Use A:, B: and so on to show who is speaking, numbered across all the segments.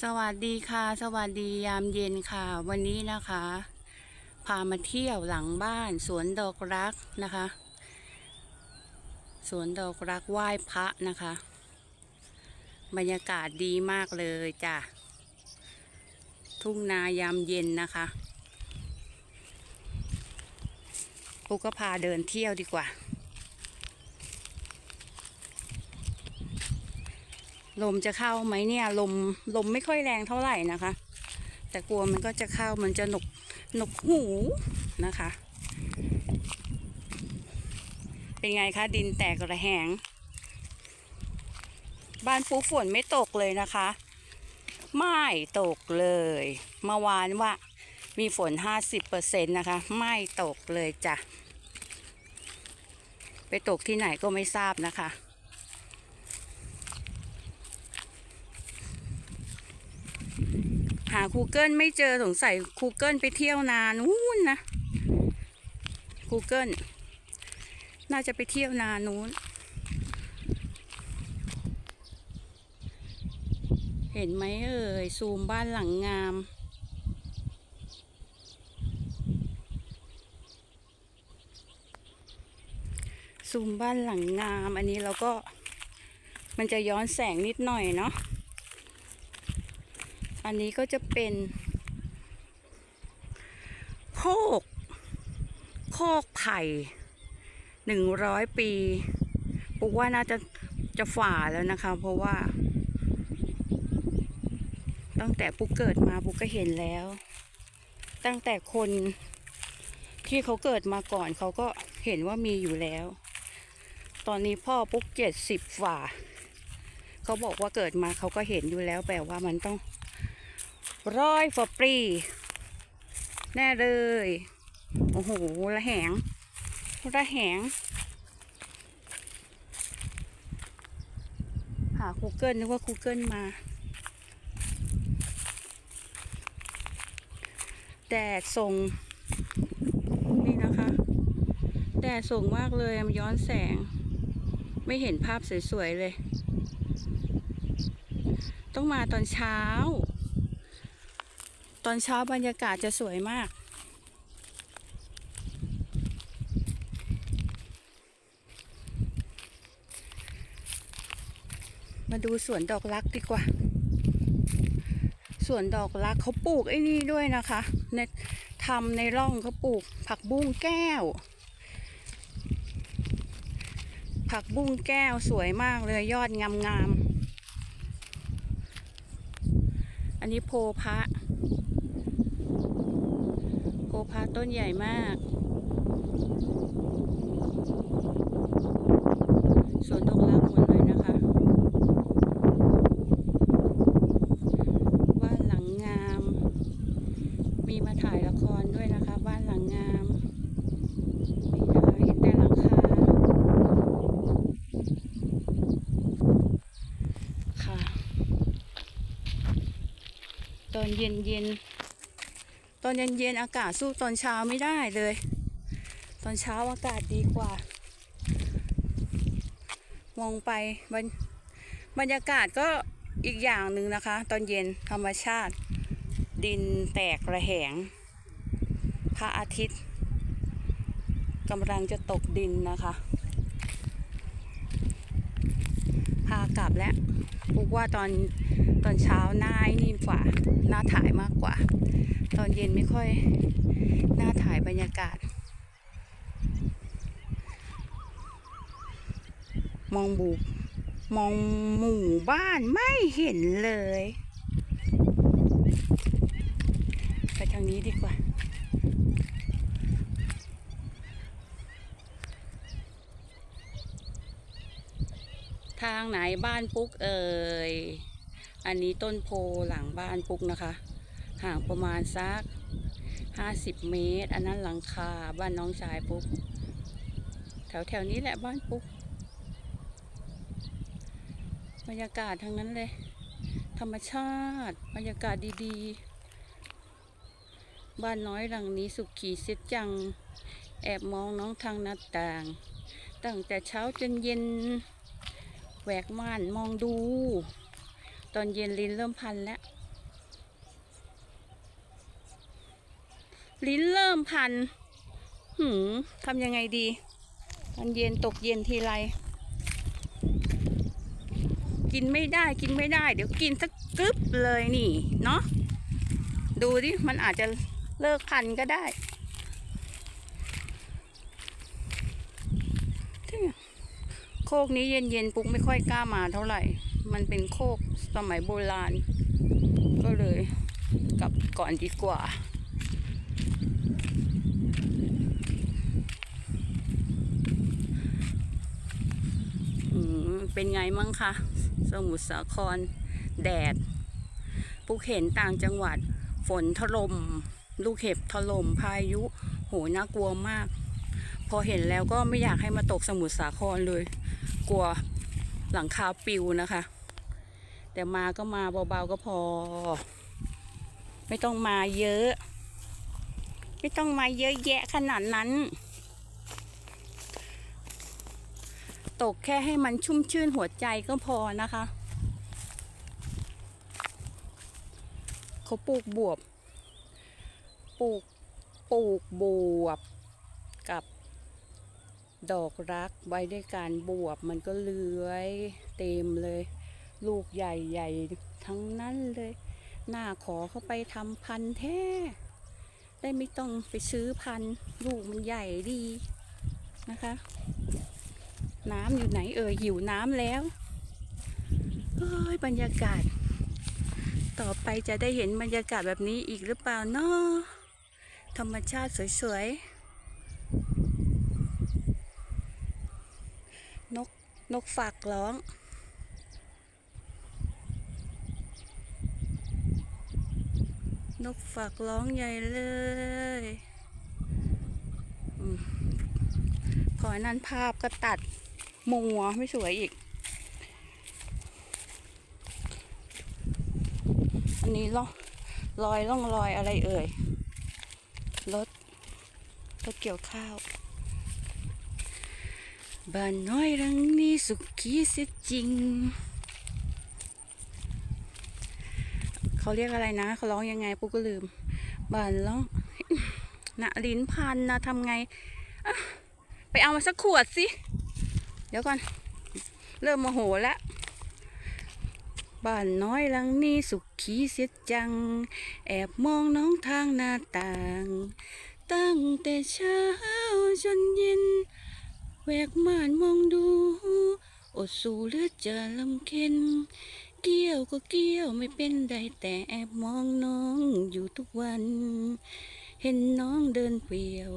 A: สวัสดีค่ะ สวัสดียามเย็นค่ะ วันนี้นะคะ พามาเที่ยวหลังบ้านสวนดอกรักนะคะ สวนดอกรักไหว้พระนะคะ บรรยากาศดีมากเลยจ้ะ ทุ่งนายามเย็นนะคะปุ๊กก็พาเดินเที่ยวดีกว่า ลมจะเข้าไหมเนี่ย ลมลมไม่ค่อยแรงเท่าไหร่นะคะ แต่กลัวมันก็จะเข้ามันจะหนกหนกหูนะคะ เป็นไงคะดินแตกระแหง บ้านปูฝนไม่ตกเลยนะคะ ไม่ตกเลยเมื่อวานว่ามีฝน 50%นะคะ ไม่ตกเลยจ้ะ ไปตกที่ไหนก็ไม่ทราบนะคะ หา Google ไม่เจอสงสัย Google ไปเที่ยวนานนู้นนะ Google น่าจะไปเที่ยวนานนู้น เห็นไหมเอ่ย ซูมบ้านหลังงาม ซูมบ้านหลังงาม อันนี้เราก็มันจะย้อนแสงนิดหน่อยเนาะ อันนี้ก็จะเป็นโคก โคกไผ่หนึ่งร้อยปีปุกว่าน่าจะจะฝ่าแล้วนะคะ เพราะว่า ตั้งแต่ปุกเกิดมาปุกก็เห็นแล้ว ตั้งแต่คนที่เขาเกิดมาก่อนเขาก็เห็นว่ามีอยู่แล้ว ตอนนี้พ่อปุกเจ็ดสิบฝ่า เขาบอกว่าเกิดมาเขาก็เห็นอยู่แล้วแปลว่ามันต้อง ร้อยฟอปรีแน่เลย โอ้โหระแหงระแหง หา Google นึกว่า Google มา แดดส่ง นี่นะคะ แดดส่งมากเลยมันย้อนแสง ไม่เห็นภาพสวย ๆ เลย ต้องมาตอนเช้า ตอนเช้าบรรยากาศจะสวยมาก มาดูสวนดอกรักดีกว่า สวนดอกรักเขาปลูกไอ้นี่ด้วยนะคะ ในทำในร่องเขาปลูก ผักบุ้งแก้ว ผักบุ้งแก้วสวยมากเลยยอดงามๆ อันนี้โพพระ พพาต้นใหญ่มาก สวนดอกรักหมดเลยนะคะ บ้านหลังงาม มีมาถ่ายละครด้วยนะคะ บ้านหลังงามนี่นะคะเห็นแต่หลังคาค่ะ ตอนย็นเย็นๆ ตอนเย็นๆอากาศสู้ตอนเช้าไม่ได้เลย ตอนเช้าอากาศดีกว่า มองไปบรรบรรยากาศก็อีกอย่างหนึ่งนะคะ ตอนเย็นธรรมชาติ ดินแตกระแหง พระอาทิตย์กำลังจะตกดินนะคะ พากลับแล้วปุกว่าตอนตอนเช้าหน้าอ้นี่ฝ่าหน้าถ่ายมากกว่า ตอนเย็นไม่ค่อยน่าถ่ายบรรยากาศ มองบูมองหมู่บ้านไม่เห็นเลย ไปทางนี้ดีกว่าทางไหนบ้านปุ๊กเอ่ย อันนี้ต้นโพหลังบ้านปุ๊กนะคะ ห่างประมาณสักห้าสิบเมตร อันนั้นหลังคาบ้านน้องชายปุ๊กแถวแถวนี้แหละบ้านปุ๊กบรรยากาศทั้งนั้นเลย ธรรมชาติ บรรยากาศดีๆ บ้านน้อยหลังนี้สุขีเสียจัง แอบมองน้องทางหน้าต่าง ตั้งแต่เช้าจนเย็นแหวกม่านมองดู ตอนเย็นลินเริ่มพันแล้ว ลิ้นเริ่มพัน หืมทำยังไงดีตอนเย็นตกเย็นทีไร กินไม่ได้กินไม่ได้ เดี๋ยวกินสักกึ๊บเลยนี่ เนาะดูดิ มันอาจจะเลิกพันก็ได้โคกนี้เย็นๆปุ๊กไม่ค่อยกล้ามาเท่าไหร่ มันเป็นโคกสมัยโบราณ ก็เลยกลับก่อนดีกว่า อืม เป็นไงมั่งคะสมุทรสาครแดดปุกเห็นต่างจังหวัด ฝนถล่มลูกเห็บถล่มพายุ โหน่ากลัวมาก พอเห็นแล้วก็ไม่อยากให้มาตกสมุทรสาครเลย กลัวหลังคาปิวนะคะ แต่มาก็มาเบาๆก็พอ ไม่ต้องมาเยอะ ไม่ต้องมาเยอะแยะขนาดนั้น ตกแค่ให้มันชุ่มชื่นหัวใจก็พอนะคะ เขาปลูกบวบ ปลูกปลูกบวบกับดอกรักไว้ด้วยการบวบมันก็เลื้อยเต็มเลย ลูกใหญ่ๆ ทั้งนั้นเลย หน้าขอเข้าไปทำพันธุ์แท้ ได้ไม่ต้องไปซื้อพันธุ์ลูกมันใหญ่ดีนะคะ น้ำอยู่ไหนเอ่ยหิวน้ำแล้วเอ้ยบรรยากาศ ต่อไปจะได้เห็นบรรยากาศแบบนี้อีกหรือเปล่าเนาะธรรมชาติสวยๆ นกนกฝากร้องนกฝากร้องใหญ่เลยอพอนั้นภาพก็ตัด มัวไม่สวยอีก อันนี้ล่องรอยล่องรอยอะไรเอ่ย รถรถเกี่ยวข้าวบ้านน้อยหลังนี้สุขีเสียจริง เขาเรียกอะไรนะ เขาร้องยังไงปุ๊กก็ลืมบ้านร้องนะลิ้นพันนะทำไง ไปเอามาสักขวดสิ เดี๋ยวก่อน เริ่มโมโหแล้วบ้านน้อยหลังนี้สุขีเสียจัง แอบมองน้องทางหน้าต่าง ตั้งแต่เช้าจนเย็นแวกม่านมองดู อดสู้เลือดจะลำเค็นเกี่ยวก็เกี่ยวไม่เป็นไรแต่แอบมองน้องอยู่ทุกวัน เห็นน้องเดินเปลี่ยว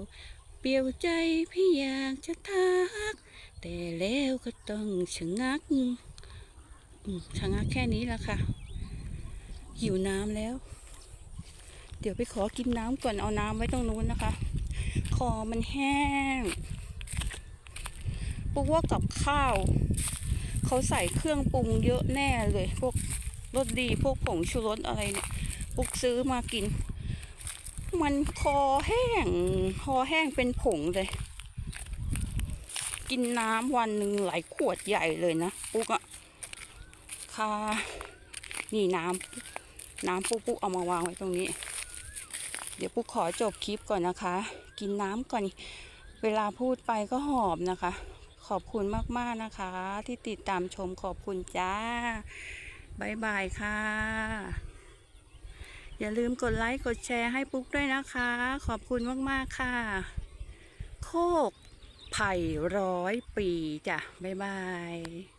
A: เปลี่ยวใจพี่อยากจะทัก แต่แล้วก็ต้องชะงักชะงักแค่นี้ละค่ะ หิวน้ำแล้ว เดี๋ยวไปขอกินน้ำก่อนเอาน้ำไว้ตรงนู้นนะคะ คอมันแห้งปุ๊กว่ากับข้าว เขาใส่เครื่องปรุงเยอะแน่เลย พวกรสดีพวกผงชูรสอะไรเนี่ยปุกซื้อมากิน มันคอแห้ง คอแห้งเป็นผงเลย กินน้ำวันหนึ่งหลายขวดใหญ่เลยนะ ปุ๊กอะค่ะ นี่น้ำ น้ำปุ๊กปุ๊กเอามาวางไว้ตรงนี้ เดี๋ยวปุ๊กขอจบคลิปก่อนนะคะ กินน้ำก่อน เวลาพูดไปก็หอบนะคะ ขอบคุณมากๆนะคะ ที่ติดตามชมขอบคุณจ้าบายบายค่ะ อย่าลืมกดไลค์กดแชร์ให้ปุ๊กด้วยนะคะ ขอบคุณมาก ๆ ค่ะ โคกไผ่ร้อยปีจ้ะ บ๊ายบาย